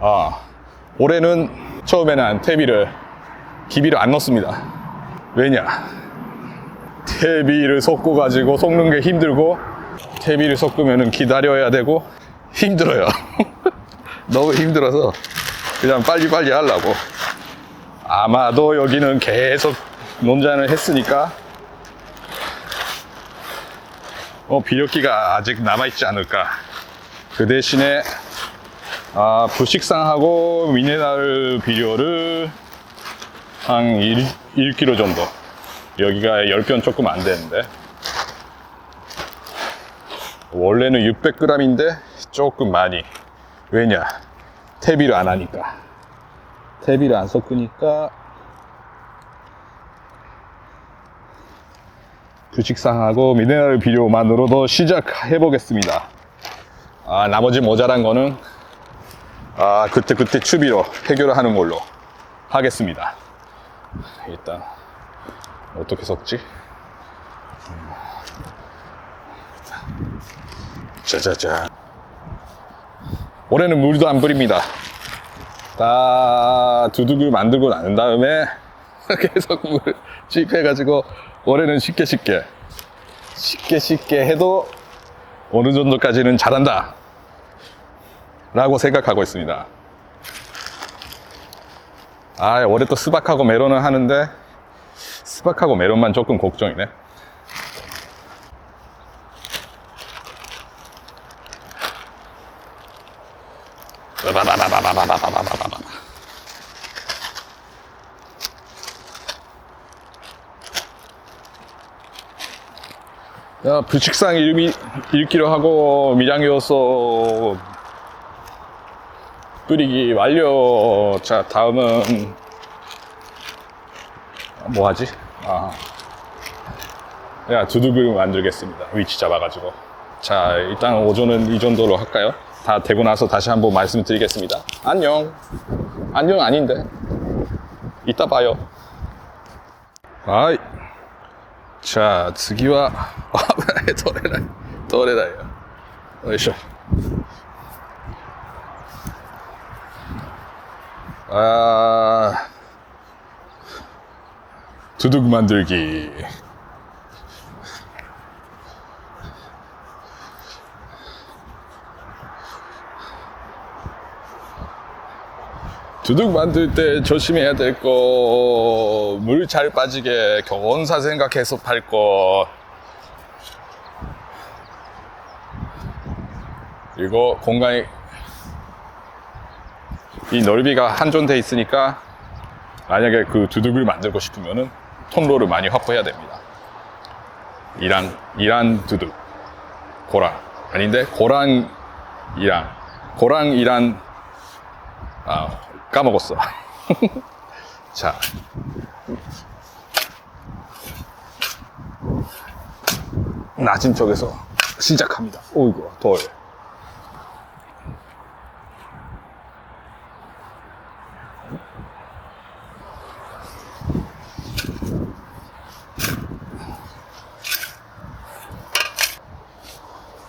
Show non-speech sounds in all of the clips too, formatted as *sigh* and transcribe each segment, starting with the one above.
아, 올해는 처음에는 퇴비를 기비를 안 넣습니다. 왜냐? 퇴비를 섞고 가지고 섞는 게 힘들고 퇴비를 섞으면 기다려야 되고 힘들어요. *laughs* 너무 힘들어서 그냥 빨리빨리 하려고. 아마도 여기는 계속 논잔을 했으니까 어, 비료기가 아직 남아있지 않을까. 그 대신에 아, 부식상하고 미네랄 비료를 한 1, 1kg 정도. 여기가 10변 조금 안 되는데. 원래는 600g인데 조금 많이. 왜냐? 퇴비를 안 하니까. 퇴비를 안 섞으니까 부식상하고 미네랄 비료만으로도 시작해 보겠습니다. 아, 나머지 모자란 거는 아, 그때 그때 추비로 해결을 하는 걸로 하겠습니다. 일단 어떻게 섞지? 음. 짜자자. 올해는 물도 안 뿌립니다. 다 두둑을 만들고 난 다음에 *laughs* 계속 물을 찝해가지고 올해는 쉽게 쉽게 쉽게 쉽게 해도 어느 정도까지는 잘한다 라고 생각하고 있습니다. 아 올해 또 수박하고 메론을 하는데 수박하고 메론만 조금 걱정이네. 야, 부식상 1, 1kg 하고 미장요소 뿌리기 완료. 자, 다음은 뭐 하지? 아. 야, 두둑을 만들겠습니다. 위치 잡아가지고. 자, 일단 오전은 이 정도로 할까요? 다 되고 나서 다시 한번 말씀드리겠습니다. 안녕. 안녕 아닌데. 이따 봐요. 아이. 자,次は、あ、取れない。取れないよ。よいしょ。 *laughs* 아, 두둑 만들기. 두둑 만들 때 조심해야 될 거, 물 잘 빠지게 경원사 생각해서 팔 거. 그리고 공간이, 이 넓이가 한존돼 있으니까 만약에 그 두둑을 만들고 싶으면은 통로를 많이 확보해야 됩니다. 이란, 이란 두둑. 고랑. 아닌데, 고랑, 이란. 고랑, 이란, 아, 까먹었어. *laughs* 자. 낮은 쪽에서 시작합니다. 오이구, 더워요.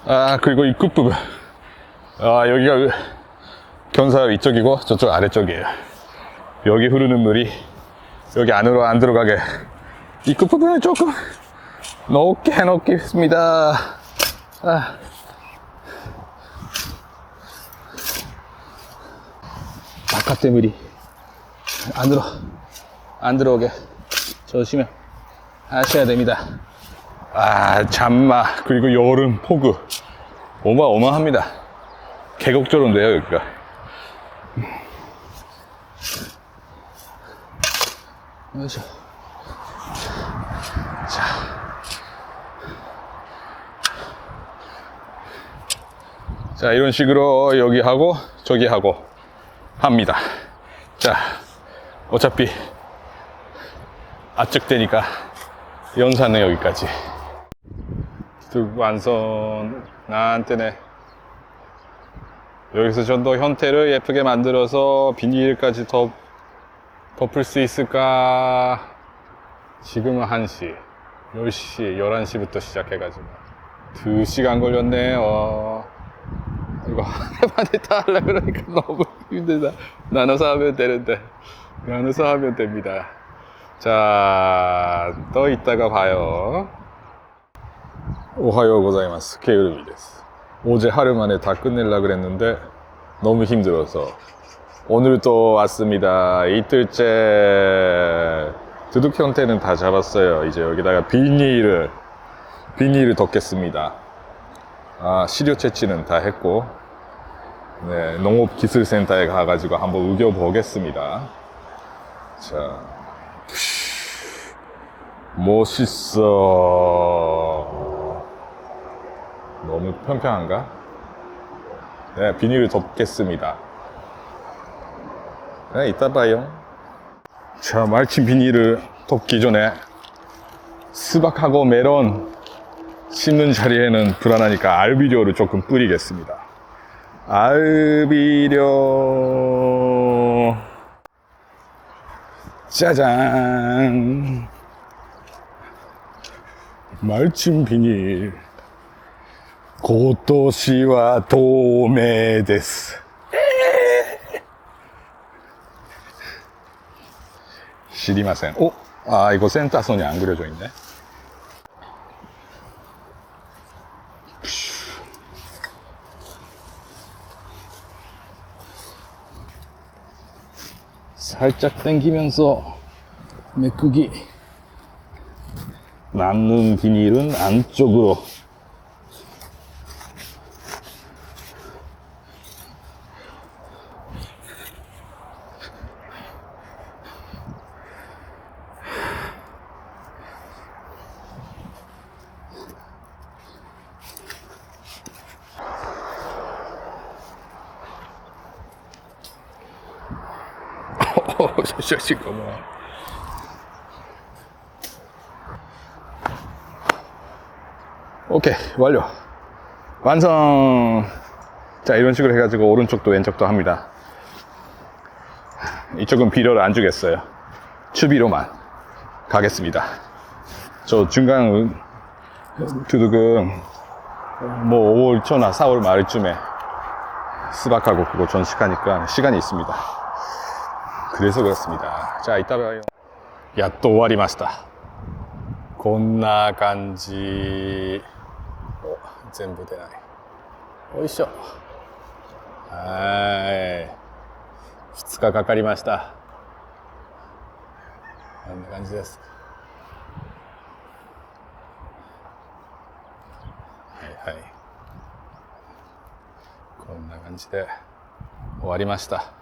아, 그리고 이 끝부분. 아, 여기가 견사 이쪽이고 저쪽 아래쪽이에요. 여기 흐르는 물이 여기 안으로 안 들어가게 이 끝부분을 조금 높게 해놓겠습니다. 아. 바깥에 물이 안으로 안 들어오게 조심해 하셔야 됩니다. 아, 잠마 그리고 여름 폭우 어마어마합니다. 계곡조로인데요 여기가. 여기서 자. 자, 이런 식으로 여기 하고 저기 하고 합니다. 자, 어차피 압축되니까 연산은 여기까지. 뚝 완성 나한테네. 여기서 좀 더 형태를 예쁘게 만들어서 비닐까지 더 덮을 수 있을까? 지금은 1시, 10시, 11시부터 시작해가지고. 2시간 걸렸네요. 이거 하나만에 다 *laughs* 하려고 그러니까 너무 힘들다. 나눠서 하면 되는데. 나눠서 하면 됩니다. 자, 또 이따가 봐요. 오하요 고자이마스. 케이루미 데스. 어제 하루 만에 다 끝내려고 그랬는데 너무 힘들어서 오늘 또 왔습니다. 이틀째 두둑 형태는 다 잡았어요. 이제 여기다가 비닐을 비닐을 덮겠습니다. 아, 시료 채취는 다 했고 네, 농업기술센터에 가가지고 한번 우겨보겠습니다. 자, 멋있어. 너무 평평한가? 네, 비닐을 덮겠습니다. 네, 이따 봐요. 자, 말친 비닐을 덮기 전에 수박하고 메론 심는 자리에는 불안하니까 알비료를 조금 뿌리겠습니다. 알비료. 짜잔. 말친 비닐. 고토시와 도메 데스. 시리마센. 오, 아 이거 센터선이 안 그려져 있네. 살짝 당기면서 메꾸기. 남는 비닐은 안쪽으로. 어, 잠깐만. 오케이, 완료. 완성! 자, 이런 식으로 해가지고 오른쪽도 왼쪽도 합니다. 이쪽은 비료를 안 주겠어요. 추비로만 가겠습니다. 저 중간 두둑은 뭐 5월 초나 4월 말쯤에 수박하고 그거 전식하니까 시간이 있습니다. 그래서 그렇습니다. 자, 이따 봐요. やっと終わりました。こんな感じ。お、全部出ない。よいしょ。はーい。2日かかりました。こんな感じです。はいはい。こんな感じで終わりました。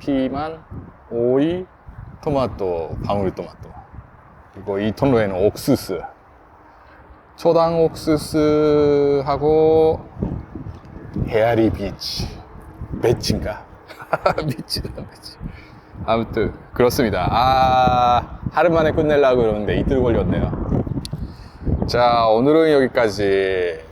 피만, 오이, 토마토, 방울토마토. 그리고 이 통로에는 옥수수. 초당 옥수수하고 헤아리 비치. 배치인가? 미치다, 배치. 아무튼, 그렇습니다. 아, 하루 만에 끝내려고 그러는데 이틀 걸렸네요. 자, 오늘은 여기까지.